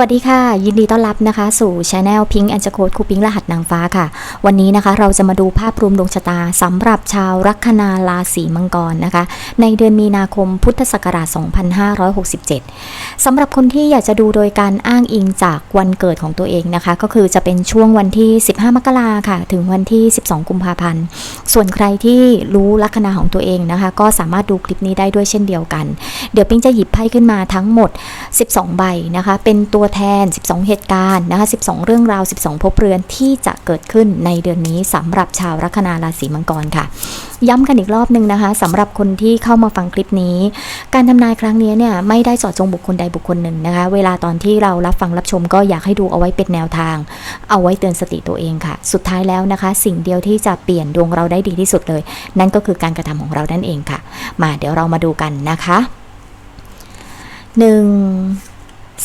สวัสดีค่ะ ยินดีต้อนรับนะคะ สู่ช anel Pink and Code ครูพิงค์รหัสนางฟ้าค่ะ วันนี้นะคะเราจะมาดูภาพรวมดวงชะตาสำหรับชาวลัคนาราศีมังกรนะคะ ในเดือนมีนาคมพุทธศักราช 2567สำหรับคนที่อยากจะดูโดยการอ้างอิงจากวันเกิดของตัวเองนะคะ ก็คือจะเป็นช่วงวันที่ 15 มกราค่ะ ถึงวันที่ 12 กุมภาพันธ์ ส่วนใครที่รู้ลัคนาของตัวเองนะคะ ก็สามารถดูคลิปนี้ได้ด้วยเช่นเดียวกัน เดี๋ยวปิ๊งจะหยิบไพ่ขึ้นมาทั้งหมด 12 ใบนะคะ เป็นตัวแทน 12 เหตุการณ์นะคะ 12 เรื่องราว 12ภพเรือนที่จะเกิดขึ้นในเดือนนี้สำหรับชาวลัคนาราศีมังกรค่ะ ย้ำกันอีกรอบหนึ่งนะคะสำหรับคนที่เข้ามาฟังคลิปนี้ การทำนายครั้งนี้เนี่ยไม่ได้เจาะจงบุคคลใดบุคคลหนึ่งนะคะ เวลาตอนที่เรารับฟังรับชมก็อยากให้ดูเอาไว้เป็นแนวทาง เอาไว้เตือนสติตัวเองค่ะ สุดท้ายแล้วนะคะ สิ่งเดียวที่จะเปลี่ยนดวงเราได้ดีที่สุดเลย นั่นก็คือการกระทำของเรานั่นเองค่ะ มาเดี๋ยวเรามาดูกันนะคะหนึ่ง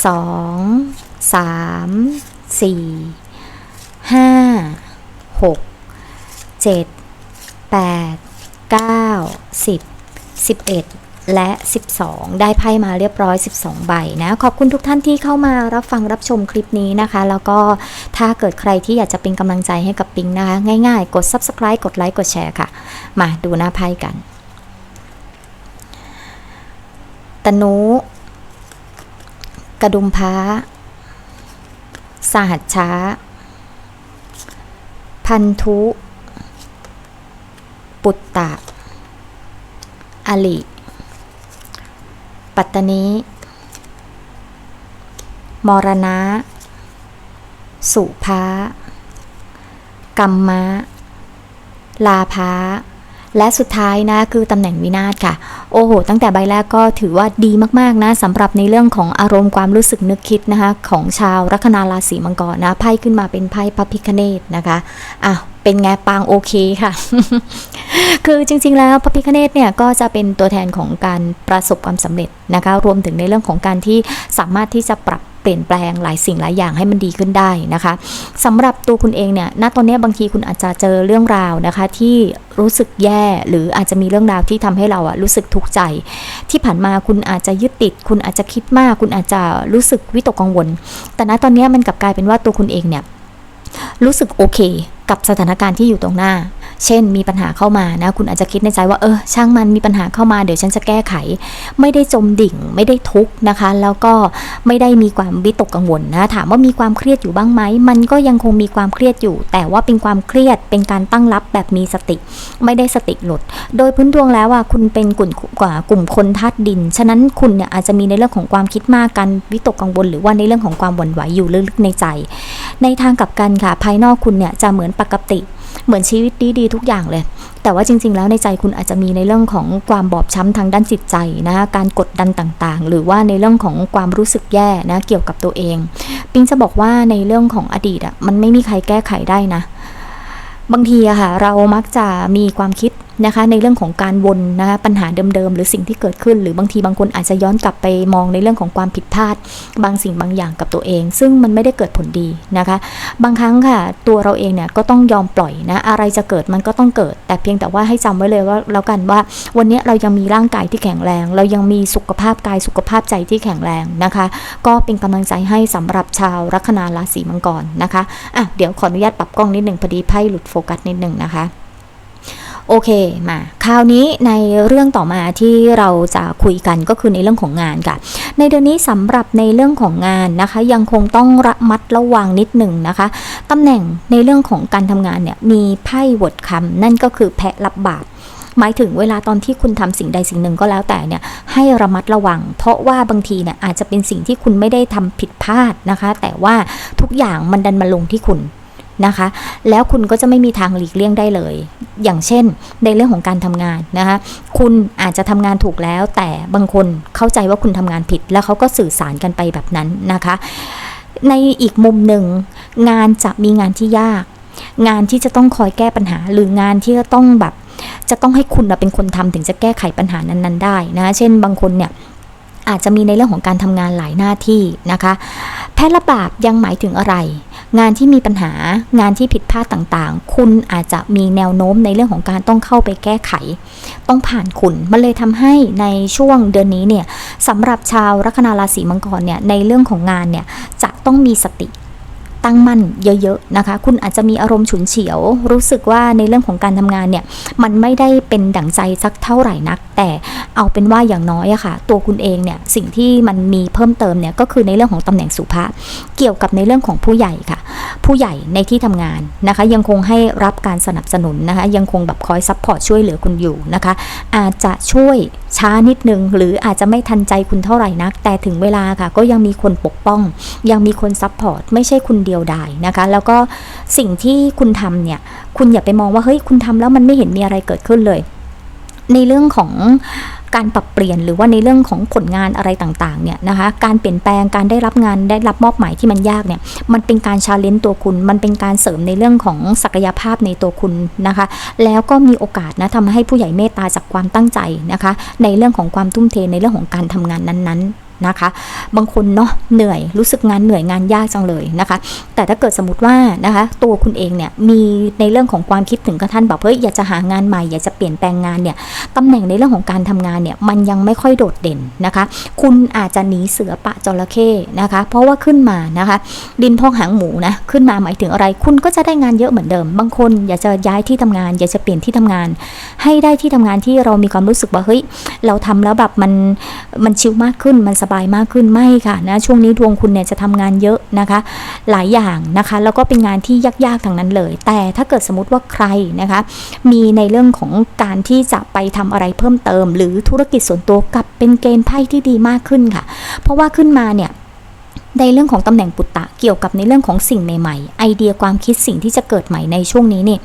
สองสามสี่ห้าหกเจ็ดแปดเก้าสิบสิบเอ็ดและ 12 ได้ไพ่มาเรียบร้อย 12 ใบนะ ขอบคุณทุกท่านที่เข้ามารับฟังรับชมคลิปนี้นะคะ แล้วก็ถ้าเกิดใครที่อยากจะเป็นกำลังใจให้กับปิงนะคะ ง่ายๆ กด subscribe กดไลค์กดแชร์ค่ะ มาดูหน้าไพ่กัน ตนุ กระดุมพ้า สหัชช้า พันธุ ปุตตะ อลิ ปัตตนีมรณะ สุภา กัมมะ ลาภา และสุดท้ายนะคือตำแหน่งวินาศค่ะ โอ้โห ตั้งแต่ใบแรกก็ถือว่าดีมากๆนะสำหรับในเรื่องของอารมณ์ความรู้สึกนึกคิดนะคะ ของชาวลัคนาราศีมังกรนะไพ่ขึ้นมาเป็นไพ่พระพิคเนตนะคะอะเป็นไงปางโอเคค่ะ คือจริง ๆ แล้วพระพิคเนตเนี่ยก็จะเป็นตัวแทนของการประสบความสำเร็จนะคะ รวมถึงในเรื่องของการที่สามารถที่จะปรับ เปลี่ยนแปลงหลายสิ่งหลายอย่างให้มันดีขึ้นได้นะคะสำหรับตัวคุณเองเนี่ยณตอนนี้บางทีคุณอาจจะเจอเรื่องราวนะคะ ที่รู้สึกแย่หรืออาจจะมีเรื่องราวที่ทำให้เราอะรู้สึกทุกข์ใจ ที่ผ่านมาคุณอาจจะยึดติด คุณอาจจะคิดมาก คุณอาจจะรู้สึกวิตกกังวล แต่ณตอนนี้มันกลับกลายเป็นว่าตัวคุณเองเนี่ยรู้สึกโอเค กับสถานการณ์ที่อยู่ตรงหน้า เช่นมีปัญหาเข้ามานะ คุณอาจจะคิดในใจว่าเออช่างมันมีปัญหาเข้ามาเดี๋ยวฉันจะแก้ไข ไม่ได้จมดิ่งไม่ได้ทุกนะคะ แล้วก็ไม่ได้มีความวิตกกังวลนะถามว่ามีความเครียดอยู่บ้างไหมมันก็ยังคงมีความเครียดอยู่ แต่ว่าเป็นความเครียดเป็นการตั้งรับแบบมีสติ ไม่ได้สติหลุด โดยพื้นดวงแล้วอะคุณเป็นกลุ่มกว่ากลุ่มคนธาตุดิน ฉะนั้นคุณเนี่ยอาจจะมีในเรื่องของความคิดมากการวิตกกังวล หรือว่าในเรื่องของความหวั่นไหวอยู่ลึกๆในใจ ในทางกลับกันค่ะภายนอกคุณเนี่ยจะเหมือนปกติ เหมือนชีวิตดีๆทุกอย่างเลย แต่ว่าจริง ๆ แล้วในใจคุณอาจจะมีในเรื่องของความบอบช้ำทางด้านจิตใจนะการกดดันต่างๆ หรือว่าในเรื่องของความรู้สึกแย่นะเกี่ยวกับตัวเอง ปิงจะบอกว่าในเรื่องของอดีตอะมันไม่มีใครแก้ไขได้นะ บางทีอะค่ะเรามักจะมีความคิดนะคะ ในเรื่องของการวนนะคะปัญหาเดิมๆ หรือสิ่งที่เกิดขึ้น หรือบางทีบางคนอาจจะย้อนกลับไปมองในเรื่องของความผิดพลาด บางสิ่งบางอย่างกับตัวเอง ซึ่งมันไม่ได้เกิดผลดีนะคะ บางครั้งค่ะ ตัวเราเองเนี่ยก็ต้องยอมปล่อยนะอะไรจะเกิดมันก็ต้องเกิด แต่เพียงแต่ว่าให้จำไว้เลยว่าแล้วกันว่า วันนี้เรายังมีร่างกายที่แข็งแรง เรายังมีสุขภาพกายสุขภาพใจที่แข็งแรงนะคะ ก็เป็นกำลังใจให้สำหรับชาวลัคนาราศีมังกรนะคะอะเดี๋ยวขออนุญาตปรับกล้องนิดหนึ่งพอดีไพ่หลุดโฟกัสนิดหนึ่งนะคะ โอเคมาคราวนี้ในเรื่องต่อมาที่เราจะคุยกันก็คือในเรื่องของงานค่ะ ในเดือนนี้สำหรับในเรื่องของงานนะคะ ยังคงต้องระมัดระวังนิดหนึ่งนะคะตำแหน่งในเรื่องของการทำงานเนี่ยมีไพ่บทคำนั่นก็คือแพะรับบาปหมายถึงเวลาตอนที่คุณทำสิ่งใดสิ่งหนึ่งก็แล้วแต่เนี่ยให้ระมัดระวัง เพราะว่าบางทีเนี่ยอาจจะเป็นสิ่งที่คุณไม่ได้ทำผิดพลาดนะคะ แต่ว่าทุกอย่างมันดันมาลงที่คุณ นะคะ แล้วคุณก็จะไม่มีทางหลีกเลี่ยงได้เลย อย่างเช่น ในเรื่องของการทำงานนะคะ คุณอาจจะทำงานถูกแล้ว แต่บางคนเข้าใจว่าคุณทำงานผิด แล้วเขาก็สื่อสารกันไปแบบนั้นนะคะ ในอีกมุมหนึ่ง งานจะมีงานที่ยาก งานที่จะต้องคอยแก้ปัญหา หรืองานที่จะต้องแบบจะต้องให้คุณเป็นคนทำถึงจะแก้ไขปัญหานั้นๆได้นะเช่นบางคนเนี่ยอาจจะมีในเรื่องของการทำงานหลายหน้าที่นะคะ แพทย์ระบาปยังหมายถึงอะไร งานที่มีปัญหางานที่ผิดพลาดต่างๆ คุณอาจจะมีแนวโน้มในเรื่องของการต้องเข้าไปแก้ไข ต้องผ่านคุณมันเลยทำให้ในช่วงเดือนนี้เนี่ยสำหรับชาวลัคนาราศีมังกรเนี่ยในเรื่องของงานเนี่ยจะต้องมีสติตั้งมั่นเยอะๆนะคะ คุณอาจจะมีอารมณ์ฉุนเฉียว รู้สึกว่าในเรื่องของการทำงานเนี่ย มันไม่ได้เป็นดั่งใจสักเท่าไหร่นัก แต่เอาเป็นว่าอย่างน้อยอะค่ะ ตัวคุณเองเนี่ย สิ่งที่มันมีเพิ่มเติมเนี่ย ก็คือในเรื่องของตำแหน่งสุภาพ เกี่ยวกับในเรื่องของผู้ใหญ่ค่ะ ผู้ใหญ่ในที่ทำงานนะคะ ยังคงให้รับการสนับสนุนนะคะ ยังคงแบบคอยซัพพอร์ตช่วยเหลือคุณอยู่นะคะ อาจจะช่วยช้านิดนึง หรืออาจจะไม่ทันใจคุณเท่าไหร่นัก แต่ถึงเวลาค่ะ ก็ยังมีคนปกป้อง ยังมีคนซัพพอร์ตไม่ใช่คุณเดียวดายนะคะ แล้วก็สิ่งที่คุณทำเนี่ย คุณอย่าไปมองว่าเฮ้ยคุณทำแล้วมันไม่เห็นมีอะไรเกิดขึ้นเลย ในเรื่องของ การปรับเปลี่ยนหรือว่าในเรื่องของผลงานอะไรต่างๆเนี่ยนะคะการเปลี่ยนแปลงการได้รับงานได้รับมอบหมายที่มันยากเนี่ยมันเป็นการชาเลนจ์ตัวคุณ มันเป็นการเสริมในเรื่องของศักยภาพในตัวคุณนะคะ แล้วก็มีโอกาสนะทำให้ผู้ใหญ่เมตตาจากความตั้งใจนะคะ ในเรื่องของความทุ่มเทในเรื่องของการทำงานนั้นๆ นะคะ บางคนเนาะเหนื่อยรู้สึกงานเหนื่อยงานยากจังเลยนะคะ แต่ถ้าเกิดสมมติว่านะคะ ตัวคุณเองเนี่ยมีในเรื่องของความคิดถึงกระท่านแบบเฮ้ยอยากจะหางานใหม่อยากจะเปลี่ยนแปลงงานเนี่ยตำแหน่งในเรื่องของการทำงานเนี่ยมันยังไม่ค่อยโดดเด่นนะคะ คุณอาจจะหนีเสือปะจระเข้นะคะ เพราะว่าขึ้นมานะคะ ดินพองหางหมูนะขึ้นมาหมายถึงอะไร คุณก็จะได้งานเยอะเหมือนเดิม บางคนอยากจะย้ายที่ทำงาน อยากจะเปลี่ยนที่ทำงาน ให้ได้ที่ทำงานที่เรามีความรู้สึกว่าเฮ้ยเราทำแล้วแบบมันมันชิลมากขึ้นมันสบายมากขึ้นไม่ค่ะนะช่วงนี้ดวงคุณเนี่ยจะทำงานเยอะนะคะ หลายอย่างนะคะ แล้วก็เป็นงานที่ยากๆทางนั้นเลย แต่ถ้าเกิดสมมติว่าใครนะคะ มีในเรื่องของการที่จะไปทำอะไรเพิ่มเติม หรือธุรกิจส่วนตัวกลับเป็นเกณฑ์ไพ่ที่ดีมากขึ้นค่ะ เพราะว่าขึ้นมาเนี่ยในเรื่องของตำแหน่งปุตตะเกี่ยวกับในเรื่องของสิ่งใหม่ๆ ไอเดียความคิดสิ่งที่จะเกิดใหม่ในช่วงนี้เนี่ย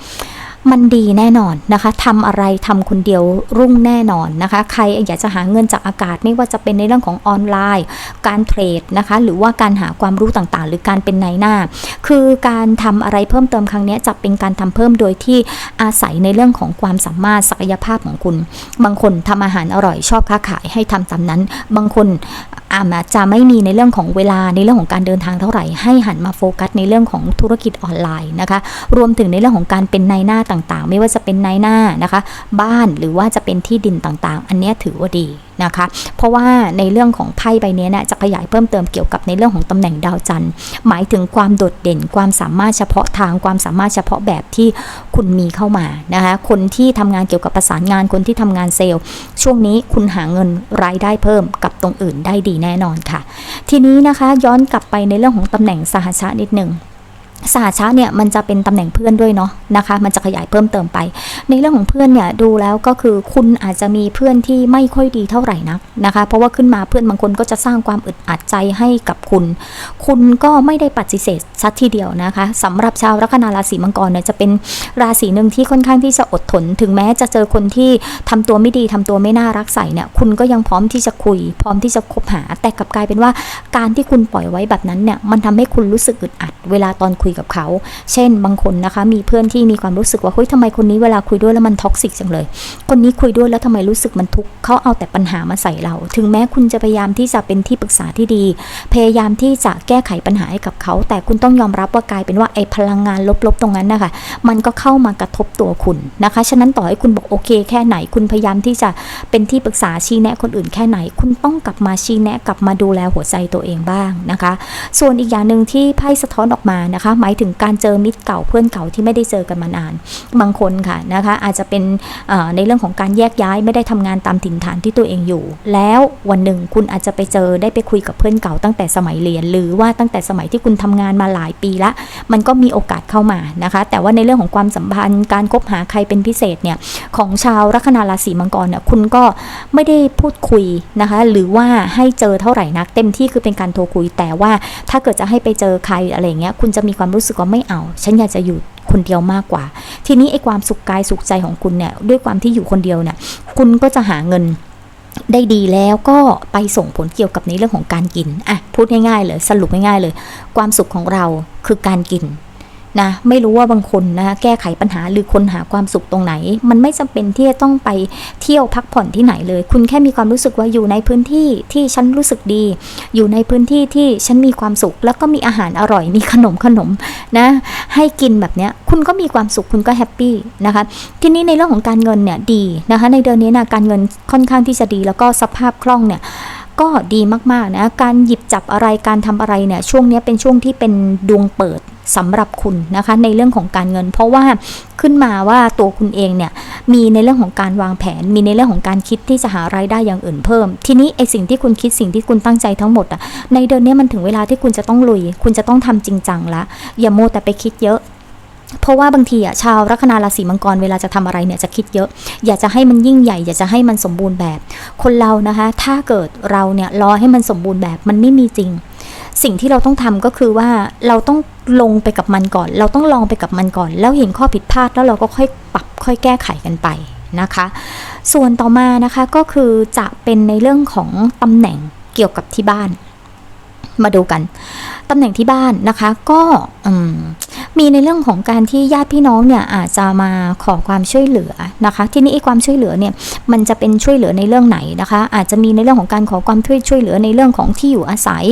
มันดีแน่นอนนะคะทำอะไรทำคนเดียวรุ่งแน่นอนนะคะ ใครอยากจะหาเงินจากอากาศไม่ว่าจะเป็นในเรื่องของออนไลน์ การเทรดนะคะ หรือว่าการหาความรู้ต่างๆ หรือการเป็นนายหน้า คือการทำอะไรเพิ่มเติมครั้งนี้จะเป็นการทำเพิ่มโดยที่อาศัยในเรื่องของความสามารถศักยภาพของคุณ บางคนทำอาหารอร่อยชอบค้าขายให้ทำตามนั้น บางคน อาจจะไม่มีในเรื่องของเวลาในเรื่องของการเดินทางเท่าไหร่ให้หันมาโฟกัสในเรื่องของธุรกิจออนไลน์นะคะรวมถึงในเรื่องของการเป็นนายหน้าต่างๆ ไม่ว่าจะเป็นนายหน้านะคะ บ้านหรือว่าจะเป็นที่ดินต่างๆ อันนี้ถือว่าดีนะคะ เพราะว่าในเรื่องของไพ่ใบนี้นี่ยจะขยายเพิ่มเติมเกี่ยวกับในเรื่องของตำแหน่งดาวจันทร์ หมายถึงความโดดเด่นความสามารถเฉพาะทางความสามารถเฉพาะแบบที่คุณมีเข้ามานะคะคนที่ทำงานเกี่ยวกับประสานงานคนที่ทำงานเซลล์ ช่วงนี้คุณหาเงินรายได้เพิ่มกับตรงอื่นได้ดีแน่นอนค่ะ ทีนี้นะคะย้อนกลับไปในเรื่องของตำแหน่งสหชาตินิดหนึ่ง สหชาติเนี่ยมันจะเป็นตำแหน่งเพื่อนด้วยเนาะนะคะ มันจะขยายเพิ่มเติมไป ในเรื่องของเพื่อนเนี่ยดูแล้วก็คือคุณอาจจะมีเพื่อนที่ไม่ค่อยดีเท่าไหร่นักนะคะ เพราะว่าขึ้นมาเพื่อนบางคนก็จะสร้างความอึดอัดใจให้กับคุณ คุณก็ไม่ได้ปฏิเสธสักทีเดียวนะคะสำหรับชาวลัคนาราศีมังกรเนี่ยจะเป็นราศีหนึ่งที่ค่อนข้างที่จะอดทน ถึงแม้จะเจอคนที่ทำตัวไม่ดีทำตัวไม่น่ารักใส่เนี่ยคุณก็ยังพร้อมที่จะคุย พร้อมที่จะคบหา แต่กลับกลายเป็นว่าการที่คุณปล่อยไว้แบบนั้นเนี่ยมันทำให้คุณรู้สึกอึดอัด เวลาตอนคุยกับเขา เช่นบางคนนะคะมีเพื่อนที่มีความรู้สึกว่าเฮ้ยทำไมคนนี้เวลาคุยด้วยแล้วมันท็อกซิกจังเลย คนนี้คุยด้วยแล้วทำไมรู้สึกมันทุกข์เขาเอาแต่ปัญหามาใส่เรา ถึงแม้คุณจะพยายามที่จะเป็นที่ปรึกษาที่ดี พยายามที่จะแก้ไขปัญหาให้กับเขา แต่คุณต้องยอมรับว่ากลายเป็นว่าไอ้พลังงานลบๆตรงนั้นนะคะมันก็เข้ามากระทบตัวคุณนะคะ ฉะนั้นต่อให้คุณบอกโอเค แค่ไหนคุณพยายามที่จะเป็นที่ปรึกษาชี้แนะคนอื่นแค่ไหน คุณต้องกลับมาชี้แนะกลับมาดูแลหัวใจตัวเองบ้างนะคะ ส่วนอีกอย่างหนึ่งที่ไพ่สะท้อนออกมานะคะหมายถึงการเจอมิตรเก่าเพื่อนเก่าที่ไม่ได้เจอกันมานาน บางคนค่ะนะคะอาจจะเป็นในเรื่องของการแยกย้ายไม่ได้ทำงานตามถิ่นฐานที่ตัวเองอยู่ แล้ววันหนึ่งคุณอาจจะไปเจอได้ไปคุยกับเพื่อนเก่าตั้งแต่สมัยเรียน หรือว่าตั้งแต่สมัยที่คุณทำงานมาหลายปีละ มันก็มีโอกาสเข้ามานะคะ แต่ว่าในเรื่องของความสัมพันธ์การคบหาใครเป็นพิเศษเนี่ยของชาวลัคนาราศีมังกรเนี่ยคุณก็ไม่ได้พูดคุยนะคะ หรือว่าให้เจอเท่าไหร่นัก เต็มที่คือเป็นการโทรคุย แต่ว่าถ้าเกิดจะให้ไปเจอใครอะไรเงี้ยคุณจะมีความรู้สึกว่าไม่เอา ฉันอยากจะอยู่คนเดียวมากกว่า ทีนี้ไอ้ความสุขกายสุขใจของคุณเนี่ย ด้วยความที่อยู่คนเดียวเนี่ย คุณก็จะหาเงินได้ดีแล้วก็ไปส่งผลเกี่ยวกับในเรื่องของการกิน อะ พูดง่ายๆเลย สรุปง่ายๆเลย ความสุขของเราคือการกิน นะไม่รู้ว่าบางคนนะแก้ไขปัญหาหรือคนหาความสุขตรงไหน มันไม่จำเป็นที่จะต้องไปเที่ยวพักผ่อนที่ไหนเลย คุณแค่มีความรู้สึกว่าอยู่ในพื้นที่ที่ฉันรู้สึกดี อยู่ในพื้นที่ที่ฉันมีความสุข แล้วก็มีอาหารอร่อยมีขนมขนมนะให้กินแบบเนี้ยคุณก็มีความสุขคุณก็แฮปปี้นะคะทีนี้ในเรื่องของการเงินเนี่ยดีนะคะในเดือนนี้นะการเงินค่อนข้างที่จะดี แล้วก็สภาพคล่องเนี่ย ก็ดีมากๆนะการหยิบจับอะไรการทำอะไรเนี่ยช่วงนี้เป็นช่วงที่เป็นดวงเปิดสำหรับคุณนะคะในเรื่องของการเงิน เพราะว่าขึ้นมาว่าตัวคุณเองเนี่ยมีในเรื่องของการวางแผน มีในเรื่องของการคิดที่จะหารายได้อย่างอื่นเพิ่ม ทีนี้ไอสิ่งที่คุณคิดสิ่งที่คุณตั้งใจทั้งหมดอะในเดือนนี้มันถึงเวลาที่คุณจะต้องลุย คุณจะต้องทำจริงจังละอย่าโมแต่ไปคิดเยอะ เพราะว่าบางทีอะชาวลัคนาราศีมังกรเวลาจะทำอะไรเนี่ยจะคิดเยอะ อยากจะให้มันยิ่งใหญ่ อยากจะให้มันสมบูรณ์แบบ คนเรานะคะ ถ้าเกิดเราเนี่ยรอให้มันสมบูรณ์แบบมันไม่มีจริง สิ่งที่เราต้องทำก็คือว่าเราต้องลงไปกับมันก่อน เราต้องลองไปกับมันก่อน แล้วเห็นข้อผิดพลาดแล้วเราก็ค่อยปรับค่อยแก้ไขกันไปนะคะ ส่วนต่อมานะคะก็คือจะเป็นในเรื่องของตำแหน่งเกี่ยวกับที่บ้าน มาดูกันตำแหน่งที่บ้านนะคะ ก็อืม มีในเรื่องของการที่ญาติพี่น้องเนี่ยอาจจะมาขอความช่วยเหลือนะคะ ทีนี้ไอ้ความช่วยเหลือเนี่ยมันจะเป็นช่วยเหลือในเรื่องไหนนะคะ อาจจะมีในเรื่องของการขอความช่วยช่วยเหลือในเรื่องของที่อยู่อาศัย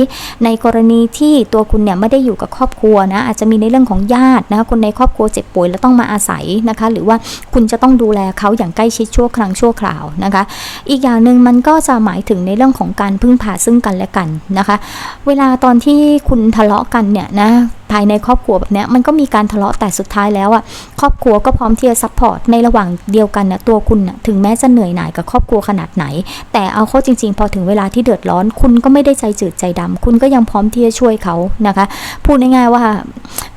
ในกรณีที่ตัวคุณเนี่ยไม่ได้อยู่กับครอบครัวนะอาจจะมีในเรื่องของญาตินะคะคนในครอบครัวเจ็บป่วยแล้วต้องมาอาศัยนะคะ หรือว่าคุณจะต้องดูแลเขาอย่างใกล้ชิดชั่วครั้งชั่วคราวนะคะ อีกอย่างหนึ่งมันก็จะหมายถึงในเรื่องของการพึ่งพาซึ่งกันและกันนะคะ เวลาตอนที่คุณทะเลาะกันเนี่ยนะภายในครอบครัวแบบนี้มันก็มีการทะเลาะแต่สุดท้ายแล้วอะครอบครัวก็พร้อมที่จะซัพพอร์ตในระหว่างเดียวกันนะตัวคุณนะถึงแม้จะเหนื่อยหน่ายกับครอบครัวขนาดไหน แต่เอาเข้าจริง ๆ พอถึงเวลาที่เดือดร้อน คุณก็ไม่ได้ใจจืดใจดำคุณก็ยังพร้อมที่จะช่วยเขานะคะ พูดง่ายๆว่า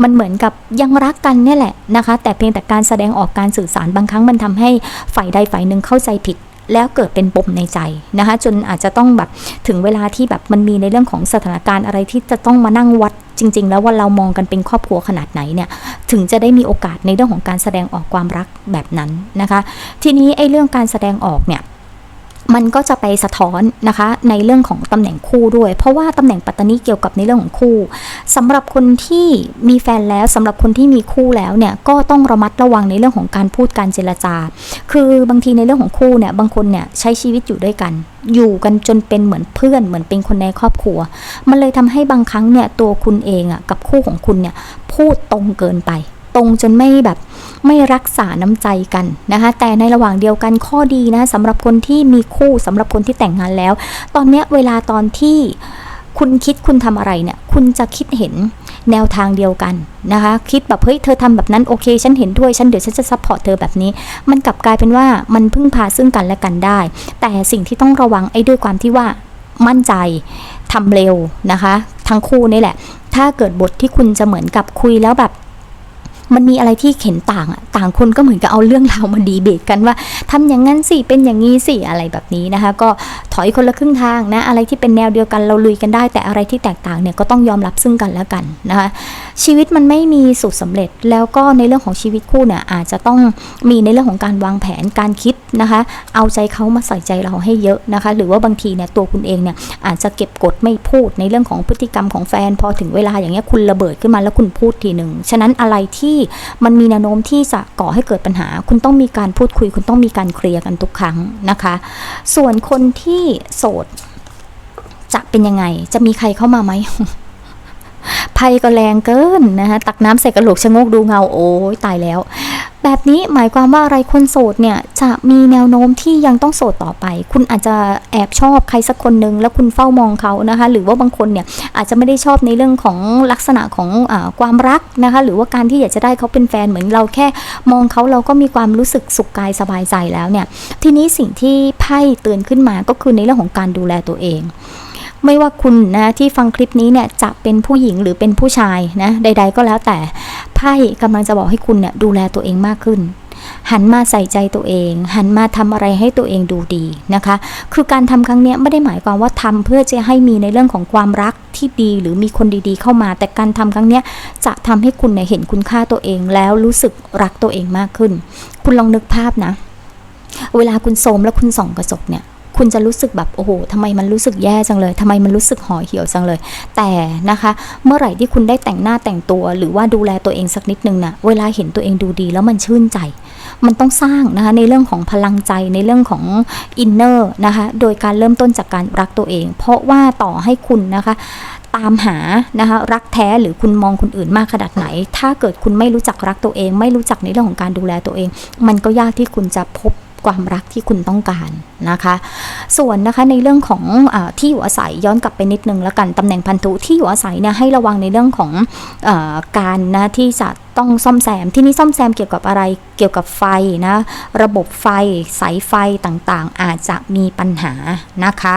มันเหมือนกับยังรักกันเนี่ยแหละนะคะ แต่เพียงแต่การแสดงออกการสื่อสารบางครั้งมันทำให้ฝ่ายใดฝ่ายหนึ่งเข้าใจผิดแล้วเกิดเป็นปมในใจนะคะ จนอาจจะต้องแบบถึงเวลาที่แบบมันมีในเรื่องของสถานการณ์อะไรที่จะต้องมานั่งวัด จริง ๆ แล้วว่าเรามองกันเป็นครอบครัวขนาดไหนเนี่ยถึงจะได้มีโอกาสในเรื่องของการแสดงออกความรักแบบนั้นนะคะ ทีนี้ไอ้เรื่องการแสดงออกเนี่ย มันก็จะไปสะท้อนนะคะในเรื่องของตำแหน่งคู่ด้วย เพราะว่าตำแหน่งปัตตานีเกี่ยวกับในเรื่องของคู่สำหรับคนที่มีแฟนแล้วสำหรับคนที่มีคู่แล้วเนี่ยก็ต้องระมัดระวังในเรื่องของการพูดการเจรจา คือบางทีในเรื่องของคู่เนี่ยบางคนเนี่ยใช้ชีวิตอยู่ด้วยกัน อยู่กันจนเป็นเหมือนเพื่อนเหมือนเป็นคนในครอบครัว มันเลยทำให้บางครั้งเนี่ยตัวคุณเองอะ่ะกับคู่ของคุณเนี่ยพูดตรงเกินไป ตรงจนไม่แบบไม่รักษาน้ำใจกันนะคะ แต่ในระหว่างเดียวกันข้อดีนะสำหรับคนที่มีคู่สำหรับคนที่แต่งงานแล้ว ตอนเนี้ยเวลาตอนที่คุณคิดคุณทำอะไรเนี่ย คุณจะคิดเห็นแนวทางเดียวกันนะคะ คิดแบบเฮ้ยเธอทำแบบนั้นโอเค ฉันเห็นด้วยฉันเดี๋ยวฉันจะซัพพอร์ตเธอแบบนี้ มันกลับกลายเป็นว่ามันพึ่งพาซึ่งกันและกันได้ แต่สิ่งที่ต้องระวังไอ้ด้วยความที่ว่ามั่นใจทำเร็วนะคะ ทั้งคู่นี่แหละ ถ้าเกิดบทที่คุณจะเหมือนกับคุยแล้วแบบ มันมีอะไรที่เข็นต่างอะต่างคนก็เหมือนกับเอาเรื่องราวมาดีเบตกันว่าทำอย่างนั้นสิเป็นอย่างนี้สิอะไรแบบนี้นะคะ ก็ถอยคนละครึ่งทางนะอะไรที่เป็นแนวเดียวกันเราลุยกันได้ แต่อะไรที่แตกต่างเนี่ยก็ต้องยอมรับซึ่งกันและกันนะคะ ชีวิตมันไม่มีสูตรสำเร็จแล้วก็ในเรื่องของชีวิตคู่เนี่ยอาจจะต้องมีในเรื่องของการวางแผนการคิดนะคะ เอาใจเขามาใส่ใจเราให้เยอะนะคะ หรือว่าบางทีเนี่ยตัวคุณเองเนี่ยอาจจะเก็บกดไม่พูดในเรื่องของพฤติกรรมของแฟน พอถึงเวลาอย่างเงี้ยคุณระเบิดขึ้นมาแล้วคุณพูดทีหนึ่งฉะนั้นอะไรที่มันมีแนวโน้มที่จะก่อให้เกิดปัญหา คุณต้องมีการพูดคุย คุณต้องมีการเคลียร์กันทุกครั้งนะคะ ส่วนคนที่โสดจะเป็นยังไง จะมีใครเข้ามาไหม ภัยก็แรงเกินนะคะตักน้ำใส่กระโหลกชะโงกดูเงาโอ้ยตายแล้ว แบบนี้หมายความว่าอะไรคนโสดเนี่ยจะมีแนวโน้มที่ยังต้องโสดต่อไป คุณอาจจะแอบชอบใครสักคนหนึ่งแล้วคุณเฝ้ามองเขานะคะ หรือว่าบางคนเนี่ยอาจจะไม่ได้ชอบในเรื่องของลักษณะของอความรักนะคะ หรือว่าการที่อยากจะได้เขาเป็นแฟนเหมือนเราแค่มองเขาเราก็มีความรู้สึกสุขกายสบายใจแล้วเนี่ย ทีนี้สิ่งที่ไพ่เตือนขึ้นมาก็คือในเรื่องของการดูแลตัวเอง ไม่ว่าคุณนะที่ฟังคลิปนี้เนี่ยจะเป็นผู้หญิงหรือเป็นผู้ชายนะใด ๆ ก็แล้วแต่ไพ่กำลังจะบอกให้คุณเนี่ยดูแลตัวเองมากขึ้น หันมาใส่ใจตัวเอง หันมาทำอะไรให้ตัวเองดูดีนะคะ คือการทำครั้งนี้ไม่ได้หมายความว่าทำเพื่อจะให้มีในเรื่องของความรักที่ดีหรือมีคนดีๆเข้ามา แต่การทำครั้งนี้จะทำให้คุณเนี่ยเห็นคุณค่าตัวเองแล้วรู้สึกรักตัวเองมากขึ้น คุณลองนึกภาพนะ เวลาคุณโสมแล้วคุณส่องกระจกเนี่ย คุณจะรู้สึกแบบโอ้โหทำไมมันรู้สึกแย่จังเลยทำไมมันรู้สึกห่อเหี่ยวจังเลย แต่นะคะ เมื่อไหร่ที่คุณได้แต่งหน้าแต่งตัว หรือว่าดูแลตัวเองสักนิดนึงน่ะเวลาเห็นตัวเองดูดีแล้วมันชื่นใจ มันต้องสร้างนะคะในเรื่องของพลังใจในเรื่องของอินเนอร์นะคะโดยการเริ่มต้นจากการรักตัวเอง เพราะว่าต่อให้คุณนะคะตามหานะคะรักแท้หรือคุณมองคนอื่นมากขนาดไหน ถ้าเกิดคุณไม่รู้จักรักตัวเอง ไม่รู้จักในเรื่องของการดูแลตัวเอง มันก็ยากที่คุณจะพบความรักที่คุณต้องการ นะคะ ส่วนนะคะในเรื่องของอที่อยู่อาศัยย้อนกลับไปนิดนึงแล้วกันตำแหน่งพันธุที่อยู่อาศัยเนี่ยให้ระวังในเรื่องของอการนะที่จะต้องซ่อมแซมที่นี่ซ่อมแซมเกี่ยวกับอะไรเกี่ยวกับไฟนะระบบไฟสายไฟต่างๆ อาจจะมีปัญหานะคะ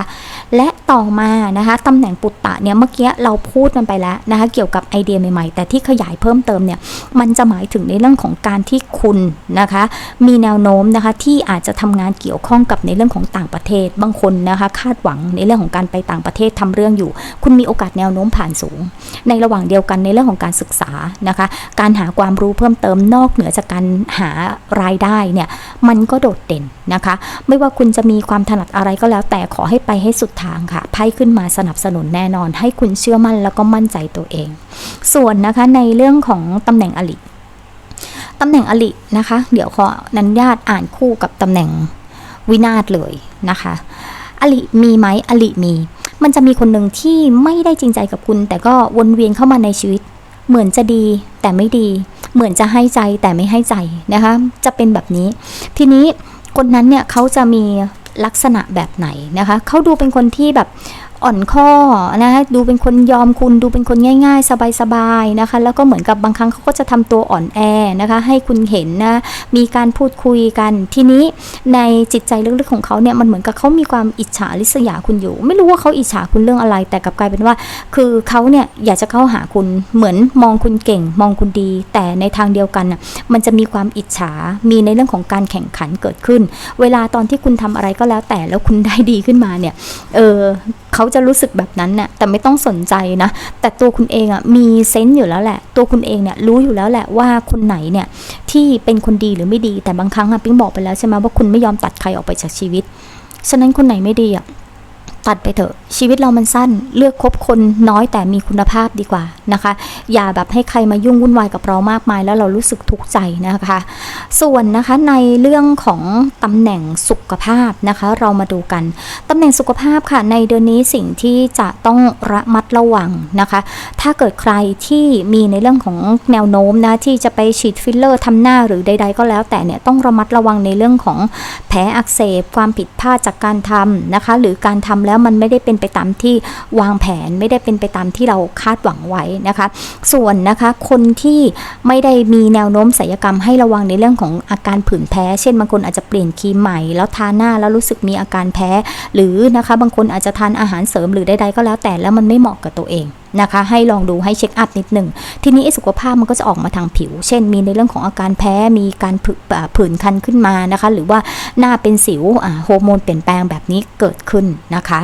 และต่อมานะคะตำแหน่งปุตตะเนี่ยเมื่อกี้เราพูดกันไปแล้วนะคะเกี่ยวกับไอเดียใหม่ๆ แต่ที่ขยายเพิ่มเติมเนี่ยมันจะหมายถึงในเรื่องของการที่คุณนะคะ มีแนวโน้มนะคะที่อาจจะทำงานเกี่ยวข้องกับในเรื่องของต่างประเทศ บางคนนะคะคาดหวังในเรื่องของการไปต่างประเทศทำเรื่องอยู่ คุณมีโอกาสแนวโน้มผ่านสูง ในระหว่างเดียวกันในเรื่องของการศึกษานะคะ การหาความรู้เพิ่มเติมนอกเหนือจากการหารายได้เนี่ยมันก็โดดเด่นนะคะ ไม่ว่าคุณจะมีความถนัดอะไรก็แล้วแต่ขอให้ไปให้สุดทางค่ะไพ่ขึ้นมาสนับสนุนแน่นอน ให้คุณเชื่อมั่นแล้วก็มั่นใจตัวเอง ส่วนนะคะในเรื่องของตำแหน่งอลิตำแหน่งอลินะคะ เดี๋ยวขออนันญาตอ่านคู่กับตำแหน่ง วินาศเลยนะคะอลิมีไหมอลิมี มันจะมีคนหนึ่งที่ไม่ได้จริงใจกับคุณ แต่ก็วนเวียนเข้ามาในชีวิต เหมือนจะดีแต่ไม่ดี เหมือนจะให้ใจแต่ไม่ให้ใจนะคะ จะเป็นแบบนี้ ทีนี้คนนั้นเนี่ยเขาจะมีลักษณะแบบไหนนะคะ เขาดูเป็นคนที่แบบ อ่อนข้อนะคะดูเป็นคนยอมคุณดูเป็นคนง่าย ๆ สบายๆนะคะ แล้วก็เหมือนกับบางครั้งเขาก็จะทำตัวอ่อนแอนะคะ ให้คุณเห็นนะมีการพูดคุยกันทีนี้ในจิตใจลึกๆของเขาเนี่ยมันเหมือนกับเขามีความอิจฉาริษยาคุณอยู่ ไม่รู้ว่าเขาอิจฉาคุณเรื่องอะไร แต่กลับกลายเป็นว่า คือเขาเนี่ยอยากจะเข้าหาคุณเหมือนมองคุณเก่ง มองคุณดี แต่ในทางเดียวกันน่ะมันจะมีความอิจฉามีในเรื่องของการแข่งขันเกิดขึ้น เวลาตอนที่คุณทำอะไรก็แล้วแต่แล้วคุณได้ดีขึ้นมาเนี่ยเออ เขาจะรู้สึกแบบนั้นเนี่ยแต่ไม่ต้องสนใจนะ แต่ตัวคุณเองอะ่ะมีเซนต์อยู่แล้วแหละ ตัวคุณเองเนี่ยรู้อยู่แล้วแหละว่าคนไหนเนี่ยที่เป็นคนดีหรือไม่ดีแต่บางครั้งอะปิ๊งบอกไปแล้วใช่ไหมว่าคุณไม่ยอมตัดใครออกไปจากชีวิต ฉะนั้นคนไหนไม่ดีอะ่ะ ตัดไปเถอะ ชีวิตเรามันสั้นเลือกคบคนน้อยแต่มีคุณภาพดีกว่านะคะ อย่าแบบให้ใครมายุ่งวุ่นวายกับเรามากมาย แล้วเรารู้สึกทุกข์ใจนะคะ ส่วนนะคะในเรื่องของตำแหน่งสุขภาพนะคะ เรามาดูกันตำแหน่งสุขภาพค่ะ ในเดือนนี้สิ่งที่จะต้องระมัดระวังนะคะ ถ้าเกิดใครที่มีในเรื่องของแนวโน้มนะที่จะไปฉีดฟิลเลอร์ทำหน้าหรือใด ๆ ก็แล้ว แต่เนี่ยต้องระมัดระวังในเรื่องของแผลอักเสบความผิดพลาดจากการทำนะคะ หรือการทำแล้วแล้วมันไม่ได้เป็นไปตามที่วางแผนไม่ได้เป็นไปตามที่เราคาดหวังไว้นะคะ ส่วนนะคะคนที่ไม่ได้มีแนวโน้มศัลยกรรมให้ระวังในเรื่องของอาการผื่นแพ้ เช่นบางคนอาจจะเปลี่ยนครีมใหม่ แล้วทาหน้าแล้วรู้สึกมีอาการแพ้ หรือนะคะบางคนอาจจะทานอาหารเสริมหรือใดๆก็แล้วแต่แล้วมันไม่เหมาะกับตัวเอง นะคะ ให้ลองดูให้เช็คอัพนิดหนึ่ง ทีนี้สุขภาพมันก็จะออกมาทางผิว เช่น มีในเรื่องของอาการแพ้ มีการผื่นคันขึ้นมานะคะ หรือว่าหน้าเป็นสิวโฮอร์โมนเปลี่ยนแปลงแบบนี้เกิดขึ้นนะคะ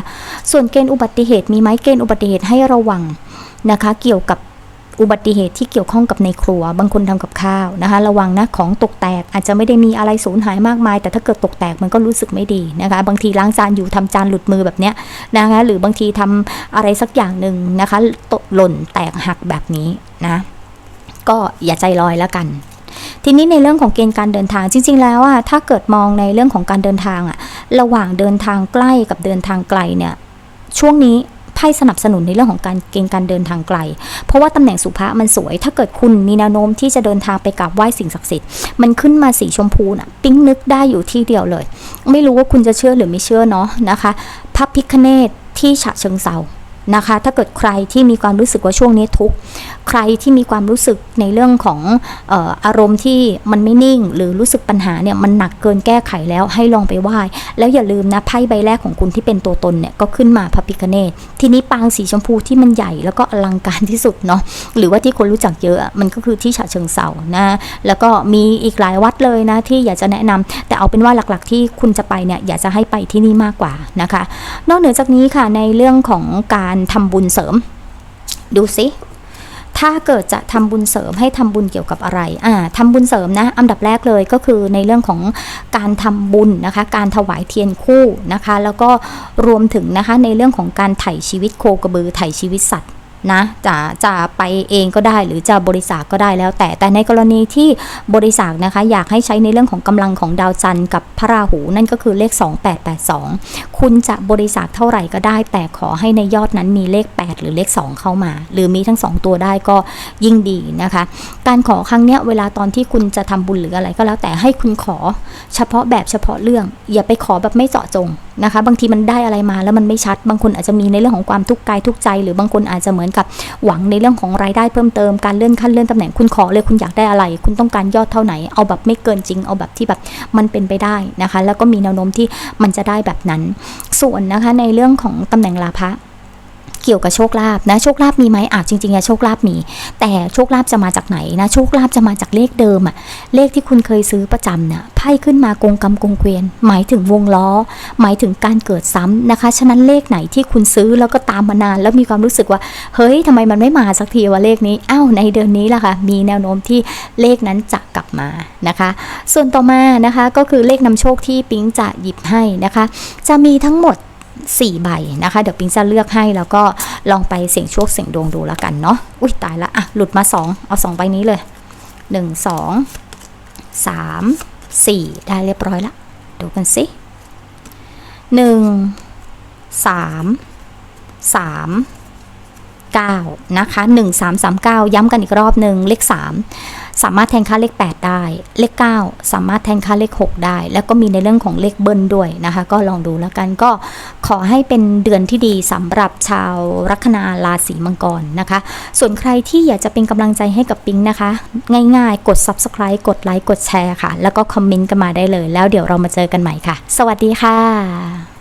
ส่วนเกณฑ์อุบัติเหตุมีไหมเกณฑ์อุบัติเหตุให้ระวังนะคะ เกี่ยวกับ อุบัติเหตุที่เกี่ยวข้องกับในครัว บางคนทำกับข้าวนะคะ ระวังนะของตกแตกอาจจะไม่ได้มีอะไรสูญหายมากมาย แต่ถ้าเกิดตกแตกมันก็รู้สึกไม่ดีนะคะ บางทีล้างจานอยู่ทำจานหลุดมือแบบเนี้ยนะคะ หรือบางทีทำอะไรสักอย่างหนึ่งนะคะตกหล่นแตกหักแบบนี้นะ ก็อย่าใจลอยแล้วกันทีนี้ในเรื่องของเกณฑ์การเดินทางจริง ๆ แล้วอะถ้าเกิดมองในเรื่องของการเดินทางอะระหว่างเดินทางใกล้กับเดินทางไกลเนี่ยช่วงนี้ ไพ่สนับสนุนในเรื่องของการเกณฑ์การเดินทางไกล เพราะว่าตำแหน่งสุภามันสวย ถ้าเกิดคุณมีแนวโน้มที่จะเดินทางไปกราบไหว้สิ่งศักดิ์สิทธิ์มันขึ้นมาสีชมพูน่ะปิ๊งนึกได้อยู่ที่เดียวเลย ไม่รู้ว่าคุณจะเชื่อหรือไม่เชื่อเนาะนะคะพระพิคเนตที่ฉะเชิงเซา นะคะ ถ้าเกิดใครที่มีความรู้สึกว่าช่วงนี้ทุกใครที่มีความรู้สึกในเรื่องของอออารมณ์ที่มันไม่นิ่ง หรือรู้สึกปัญหาเนี่ยมันหนักเกินแก้ไขแล้วให้ลองไปไหว้ แล้วอย่าลืมนะไพ่ใบแรกของคุณที่เป็นตัวตนเนี่ยก็ขึ้นมาพระพิคเนตทีนี้ปางสีชมพูที่มันใหญ่แล้วก็อลังการที่สุดเนาะหรือว่าที่คนรู้จักเยอะมันก็คือที่ฉะเชิงเซานะแล้วก็มีอีกหลายวัดเลยนะที่อยากจะแนะนำแต่เอาเป็นว่าหลักๆ ที่คุณจะไปเนี่ยอยากจะให้ไปที่นี่มากกว่านะคะ นอกเหนือจากนี้ค่ะในเรื่องของการทำบุญเสริม ดูสิถ้าเกิดจะทำบุญเสริมให้ทำบุญเกี่ยวกับอะไร อ่าทำบุญเสริมนะ อันดับแรกเลยก็คือในเรื่องของการทำบุญนะคะ การถวายเทียนคู่นะคะ แล้วก็รวมถึงนะคะในเรื่องของการไถ่ชีวิตโคกระบือไถ่ชีวิตสัตว์ นะจะจะไปเองก็ได้หรือจะบริจาคก็ได้แล้ว แต่แต่ในกรณีที่บริจาคนะคะ อยากให้ใช้ในเรื่องของกำลังของดาวจันทร์กับพระราหูนั่นก็คือเลข 2882 คุณจะบริจาคเท่าไหร่ก็ได้ แต่ขอให้ในยอดนั้นมีเลข 8 หรือเลข 2 เข้ามา หรือมีทั้ง 2 ตัวได้ก็ยิ่งดีนะคะ การขอครั้งเนี้ยเวลาตอนที่คุณจะทำบุญหรืออะไรก็แล้วแต่ให้คุณขอเฉพาะแบบเฉพาะเรื่อง อย่าไปขอแบบไม่เจาะจงนะคะ บางทีมันได้อะไรมาแล้วมันไม่ชัด บางคนอาจจะมีในเรื่องของความทุกข์กายทุกข์ใจ หรือบางคนอาจจะเหมือนกับหวังในเรื่องของรายได้เพิ่มเติมการเลื่อนขั้นเลื่อนตำแหน่งคุณขอเลยคุณอยากได้อะไร คุณต้องการยอดเท่าไหนเอาแบบไม่เกินจริง เอาแบบที่แบบมันเป็นไปได้นะคะ แล้วก็มีแนวโน้มที่มันจะได้แบบนั้น ส่วนนะคะในเรื่องของตำแหน่งลาภะ กี่ยวกับโชคลาภนะโชคลาภมีไหมอาจจริงๆอะโชคลาภมี แต่โชคลาภจะมาจากไหนนะโชคลาภจะมาจากเลขเดิมอะเลขที่คุณเคยซื้อประจำเนี่ยไพ่ขึ้นมากงกำกงเกวียน หมายถึงวงล้อ หมายถึงการเกิดซ้ำนะคะ ฉะนั้นเลขไหนที่คุณซื้อแล้วก็ตามมานาน แล้วมีความรู้สึกว่า เฮ้ยทำไมมันไม่มาสักทีว่าเลขนี้อ้าวในเดือนนี้ล่ะค่ะมีแนวโน้มที่เลขนั้นจะกลับมานะคะ ส่วนต่อมานะคะก็คือเลขนำโชคที่ปิ๊งจะหยิบให้นะคะ จะมีทั้งหมด 4ใบนะคะเดี๋ยวปิงจะเลือกให้แล้วก็ลองไปเสี่ยงโชคเสี่ยงดวงดูแล้วกันเนาะอุ้ยตายละอะหลุดมา 2 เอา 2 ใบนี้เลย 1 2 3 4 ได้เรียบร้อยละดูกันสิ 1 3 3 9 นะคะ 1 3 3 9 ย้ำกันอีกรอบหนึ่งเลข 3 สามารถแทนค่าเลข 8 ได้ เลข 9 สามารถแทนค่าเลข 6 ได้ แล้วก็มีในเรื่องของเลขเบิ้ลด้วยนะคะ ก็ลองดูแล้วกันก็ขอให้เป็นเดือนที่ดีสำหรับชาวลัคนาราศีมังกรนะคะ ส่วนใครที่อยากจะเป็นกำลังใจให้กับปิงนะคะ ง่ายๆ กด subscribe กดไลค์กดแชร์ค่ะ แล้วก็คอมเมนต์กันมาได้เลย แล้วเดี๋ยวเรามาเจอกันใหม่ค่ะ สวัสดีค่ะ